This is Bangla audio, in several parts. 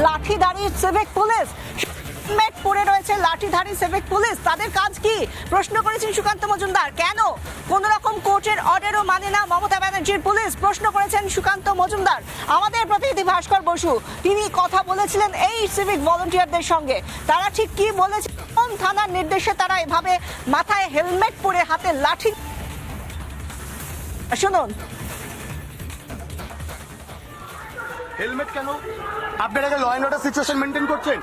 লাঠিধারী সিভিক পুলিশ। হেলমেট পরে রয়েছে লাঠিধারী সিভিক পুলিশ। তাদের কাজ কি? প্রশ্ন করেছেন সুকান্ত মজুমদার। কেন? কোন রকম কোর্টের অর্ডারও মানে না মমতা ব্যানার্জির পুলিশ। প্রশ্ন করেছেন সুকান্ত মজুমদার। আমাদের প্রতিনিধি ভাস্কর বসু, তিনি কথা বলেছিলেন এই সিভিক ভলেন্টিয়ারদের সঙ্গে। তারা ঠিক কি বলেছে? কোন থানার নির্দেশে তারা এভাবে মাথায় হেলমেট পরে হাতে লাঠি শুনুন হেলমেট কেন? আপনারা law and order situation maintain করছেন,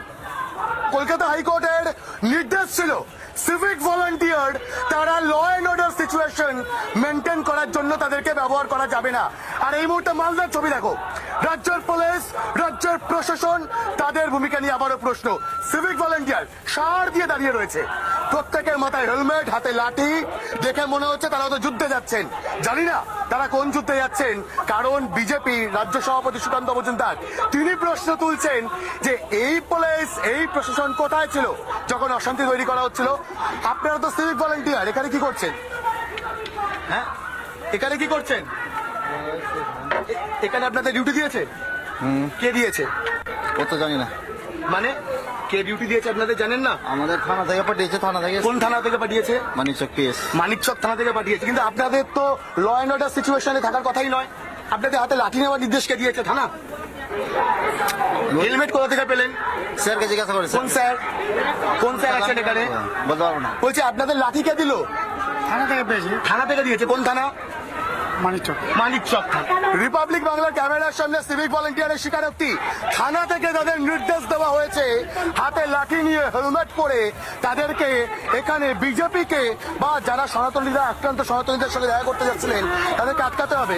কলকাতা হাইকোর্টের নির্দেশ ছিল সিভিক ভলান্টিয়ার তারা law and order situation maintain করার জন্য তাদেরকে ব্যবহার করা যাবে না। আর এই মুহূর্তে মালদার ছবি দেখো। রাজ্যের পুলিশ রাজ্যের প্রশাসন, তাদের ভূমিকা নিয়ে আবারও প্রশ্ন। সিভিক ভলান্টিয়ার সার দিয়ে দাঁড়িয়ে রয়েছে। প্রত্যেকের মাথায় হেলমেট হাতে লাঠি। দেখে মনে হচ্ছে তারা তো যুদ্ধে যাচ্ছেন। জানি না তারা কোন যুদ্ধে যাচ্ছেন কারণ বিজেপি রাজ্য সভাপতি সুকান্ত মজুমদার তিনি প্রশ্ন তুলছেন যে এই পুলিশ এই প্রশাসন কোথায় ছিল যখন অশান্তি তৈরি করা হচ্ছিল? আপনারা তো সিভিক ভলেন্টিয়ার এখানে কি করছেন? হ্যাঁ? এখানে কি করছেন? এখানে আপনাদের ডিউটি দিয়েছে? কে দিয়েছে? ও তো জানি না। মানে কে ডিউটি দিয়েছে আপনাদের জানেন না? আমাদের থানা থেকে পাঠিয়েছে থানা থেকে। কোন থানা থেকে পাঠিয়েছে? মানিকচক পিএস মানিকচক থানা থেকে পাঠিয়েছে। কিন্তু আপনাদের তো ল অ্যান্ড অর্ডার সিচুয়েশনে থাকার কথাই নয়। আপনাদের হাতে লাঠি নেওয়ার নির্দেশ কে দিয়েছে থানা? হেলমেট কোথা থেকে পেলেন? স্যারকে জিজ্ঞাসা করেছে। কোন স্যার? কোন স্যার আছেন এখানে বলতে পারব না। বলছি আপনাদের লাঠি কে দিল? থানা থেকে পেয়েছি। থানা থেকে দিয়েছে। কোন থানা? মানিকচক মানিকচক রিপাবলিক বাংলার ক্যামেরার সামনে সিভিক ভলেন্টিয়ারের স্বীকারোক্তি। থানা থেকে তাদের নির্দেশ দেওয়া হয়েছে হাতে লাঠি নিয়ে হেলমেট পরে তাদেরকে এখানে বিজেপিকে বা যারা সনাতনীরা আক্রান্ত সনাতনীদের সঙ্গে দেখা করতে যাচ্ছিলেন তাদেরকে আটকাতে হবে।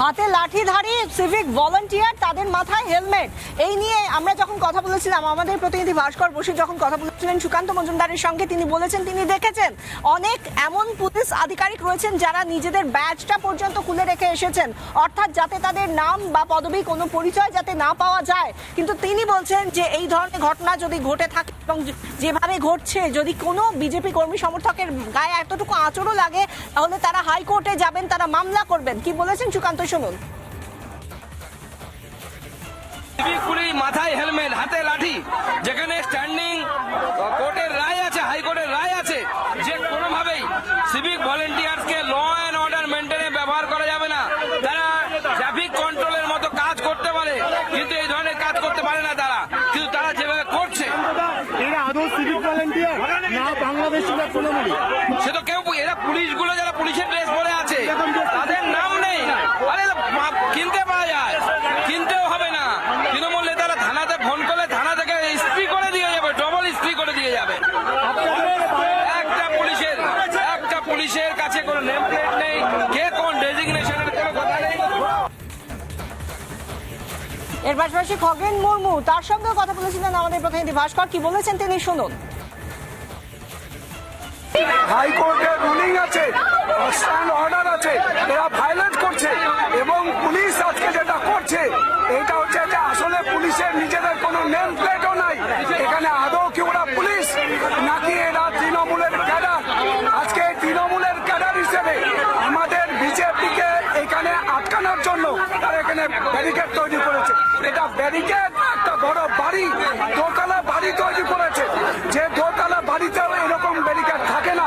হাতে লাঠিধারী সিভিক ভলান্টিয়ার তাদের মাথায় হেলমেট। এই নিয়ে আমরা যখন কথা বলেছিলাম আমাদের প্রতিনিধি ভাস্কর বসু যখন কথা বলেছিলেন সুকান্ত মজুমদারের সঙ্গে। তিনি বলেছেন, তিনি দেখেছেন, অনেক এমন পুলিশ আধিকারিক রয়েছেন যারা নিজেদের ব্যাজটা পর্যন্ত খুলে রেখে এসেছেন। অর্থাৎ যাতে তাদের নাম বা পদবি কোনো পরিচয় যাতে না পাওয়া যায়। কিন্তু তিনি বলছেন যে, এই ধরনের ঘটনা যদি ঘটে থাকে এবং যেভাবে ঘটছে, যদি কোনো বিজেপি কর্মী সমর্থকের গায়ে এতটুকু আঁচড়ও লাগে, তাহলে তারা হাইকোর্টে যাবেন, তারা মামলা করবেন। কি বলেছেন সুকান্ত, শুনুন। পুলিশ মাথায় হেলমেট, হাতে লাঠি, যেখানে স্ট্যান্ডিং কোর্টের রায় আছে, হাইকোর্টের রায় আছে, যে কোনোভাবেই সিভিক ভলেন্টিয়ার্সকে ল অ্যান্ড অর্ডার মেনটেনে ব্যবহার করা যাবে না। তারা ট্রাফিক কন্ট্রোলের মতো কাজ করতে পারে, কিন্তু এই ধরনের কাজ করতে পারে না তারা। কিন্তু তারা যেভাবে করছে, এরা আদৌ সিভিক ভলেন্টিয়ার না এর পাশাপাশি খগেন মুর্মু, তার সঙ্গেও কথা বলেছিলেন আমাদের প্রতিনিধি ভাস্কর। কি বলেছেন তিনি? শুনুন। হাইকোর্টের রুলিং আছে স্ট্যান্ড অর্ডার আছে, এরা ভায়োলেট করছে, এবং পুলিশ আজকে যেটা করছে, এটা হচ্ছে যে আসলে পুলিশের নিজেদের কোনো নেম প্লেটও নাই এখানে আদৌ কি ওরা পুলিশ নাকি এরা তৃণমূলের ক্যাডার আজকে এই তৃণমূলের ক্যাডার হিসেবে আমাদের বিজেপিকে এখানে আটকানোর জন্য এখানে ব্যারিকেড তৈরি করেছে। এটা ব্যারিকেড একটা বড় বাড়ি, দোতলা বাড়ি তৈরি করেছে। যে দোতলা বাড়িতেও এরকম ব্যারিকেড থাকে না।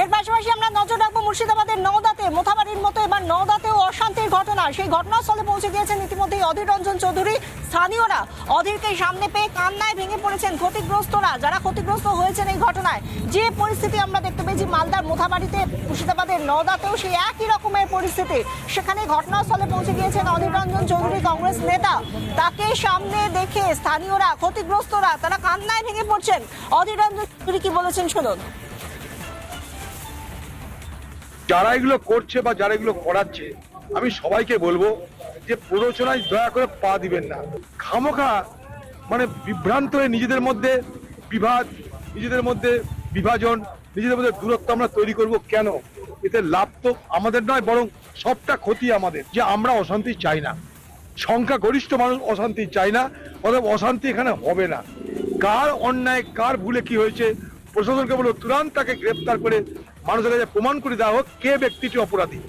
এর পাশাপাশি আমরা নজর রাখব মুর্শিদাবাদের নওদাতে। মোথাবাড়ির মতো এবার নওদাতেও অশান্তির ঘটনা। সেই ঘটনাস্থলে পৌঁছে গিয়েছেন ইতিমধ্যেই অধীর রঞ্জন চৌধুরী। স্থানীয়রা অধীরকে সামনে পেয়ে কান্নায় ভেঙে পড়েছেন ক্ষতিগ্রস্তরা, যারা ক্ষতিগ্রস্ত হয়েছেন এই ঘটনায়। যে পরিস্থিতি আমরা দেখতে পেয়েছি মালদার মোথাবাড়িতে, মুর্শিদাবাদের নওদাতেও সেই একই রকমের পরিস্থিতি। সেখানে ঘটনাস্থলে পৌঁছে গিয়েছেন অধীর রঞ্জন চৌধুরী, কংগ্রেস নেতা। তাকে সামনে দেখে স্থানীয়রা, ক্ষতিগ্রস্তরা, তারা কান্নায় ভেঙে পড়ছেন। অধীর রঞ্জন চৌধুরী কি বলেছেন শুনুন। যারা এগুলো করছে বা যারা এগুলো করাচ্ছে, আমি সবাইকে বলব যে প্ররোচনায় দয়া করে পা দিবেন না। খামোখা মানে বিভ্রান্ত হয়ে নিজেদের মধ্যে বিভাদ নিজেদের মধ্যে বিভাজন, নিজেদের মধ্যে দূরত্ব আমরা তৈরি করব কেন? এতে লাভ তো আমাদের নয়, বরং সবটা ক্ষতি আমাদের, যে আমরা অশান্তি চাই না। সংখ্যা গরিষ্ঠ মানুষ অশান্তি চাই না, অতএব অশান্তি এখানে হবে না। কার অন্যায়, কার ভুলে কি হয়েছে, প্রশাসনকে বলো, তুরান্ত তাকে গ্রেপ্তার করে মানুষের কাছে প্রমাণ করে দেওয়া হোক কে ব্যক্তিটি অপরাধী।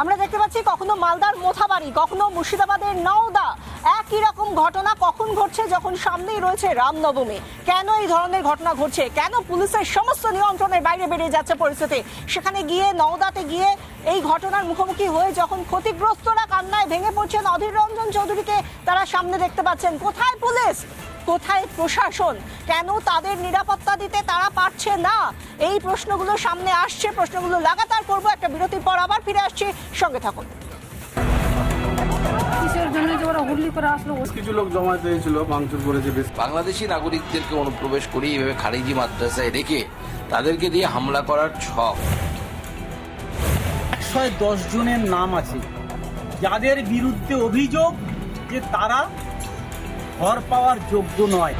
আমরা দেখতে পাচ্ছি কখনো মালদার মোথাবাড়ি, কখনো মুর্শিদাবাদের নওদা। একই রকম ঘটনা কখন ঘটছে যখন সামনেই রয়েছে রামনবমী? কেন এই ধরনের ঘটনা ঘটছে? কেন পুলিশের সমস্ত নিয়ন্ত্রণের বাইরে বেরিয়ে যাচ্ছে পরিস্থিতি? সেখানে গিয়ে, নওদাতে গিয়ে এই ঘটনার মুখোমুখি হয়ে যখন ক্ষতিগ্রস্তরা কান্নায় ভেঙে পড়ছেন, অধীর রঞ্জন চৌধুরীকে তারা সামনে দেখতে পাচ্ছেন। কোথায় পুলিশ? কোথায় প্রশাসন? কেন তাদের নিরাপত্তা দিতে তারা পারছে না? এই প্রশ্নগুলো সামনে আসছে প্রশ্নগুলো লাগাতার করব একটা বিরতির পর আবার ফিরে আসছি। সঙ্গে থাকুন। করে কিছু লোক জমায়েত হয়েছিল ভাঙচুর করেছে বেশ। বাংলাদেশি নাগরিকদেরকে অনুপ্রবেশ করিয়ে এভাবে খারিজি মাদ্রাসায় রেখে তাদেরকে দিয়ে হামলা করার ছক। একশো দশ জনের নাম আছে। যাদের বিরুদ্ধে অভিযোগ যে তারা ঘর পাওয়ার যোগ্য নয়।